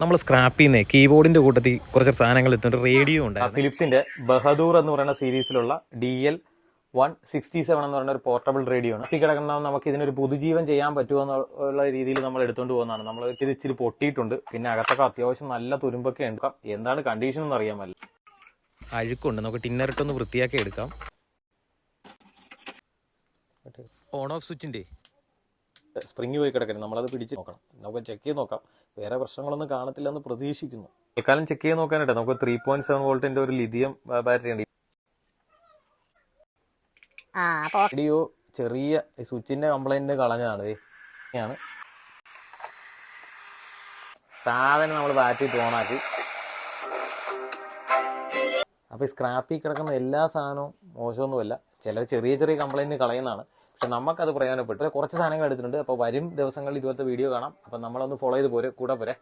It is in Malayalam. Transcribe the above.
നമ്മൾ സ്ക്രാപ്പ് ചെയ്യുന്ന കീബോർഡിന്റെ കൂട്ടത്തിൽ കുറച്ച് സാധനങ്ങൾ എത്തുന്ന റേഡിയോ ഉണ്ട് ഫിലിപ്സിന്റെ ബഹദൂർ എന്ന് പറയുന്ന സീരീസിലുള്ള D L one sixty seven എന്ന് പറയുന്ന ഒരു പോർട്ടബിൾ റേഡിയോ ആണ്. കിടക്കുന്ന നമുക്ക് ഇതിനൊരു പുതുജീവൻ ചെയ്യാൻ പറ്റുമോ എന്നുള്ള രീതിയിൽ നമ്മൾ എടുത്തുകൊണ്ട് പോകുന്നതാണ്. നമ്മൾ ഇത് ഇച്ചിരി പൊട്ടിയിട്ടുണ്ട്. പിന്നെ അകത്തൊക്കെ അത്യാവശ്യം നല്ല തുരുമ്പൊക്കെ ഉണ്ട്. എന്താണ് കണ്ടീഷൻ എന്ന് അറിയാൻ പറ്റില്ല. അഴുക്കുണ്ട്. നമുക്ക് ടിന്നറിട്ടൊന്ന് വൃത്തിയാക്കി എടുക്കാം. ഓൺ ഓഫ് സ്വിച്ചിന്റെ സ്പ്രിങ് പോയി കിടക്കരുത്. നമ്മളത് പിടിച്ച് നോക്കണം. നമുക്ക് ചെക്ക് ചെയ്ത് നോക്കാം. വേറെ പ്രശ്നങ്ങളൊന്നും കാണത്തില്ലെന്ന് പ്രതീക്ഷിക്കുന്നു. തൽക്കാലം ചെക്ക് ചെയ്ത് നോക്കാനായിട്ട് നമുക്ക് ത്രീ പോയിന്റ് സെവൻ വോൾട്ടിന്റെ ഒരു ലിഥിയം ബാറ്ററി ഉണ്ട്. ആ അപ്പൊ റേഡിയോ ചെറിയ ഈ സ്വിച്ചിന്റെ കംപ്ലൈന്റ് കളഞ്ഞതാണ്. ആണ് ഇങ്ങനെയാണ്. സാധനം നമ്മൾ ബാറ്ററി ഓണാക്കി അപ്പൊ ഈ സ്ക്രാപ്പിൽ കിടക്കുന്ന എല്ലാ സാധനവും മോശമൊന്നുമല്ല. ചില ചെറിയ ചെറിയ കംപ്ലൈന്റ് കളയുന്നതാണ്. പക്ഷെ നമുക്കത് പ്രയോജനപ്പെട്ടു. കുറച്ച് സാധനങ്ങൾ എടുത്തിട്ടുണ്ട്. അപ്പോൾ വരും ദിവസങ്ങളിൽ ഇതുപോലത്തെ വീഡിയോ കാണാം. അപ്പം നമ്മളൊന്ന് ഫോളോ ചെയ്ത് പോരെ കൂടെ പോരെ.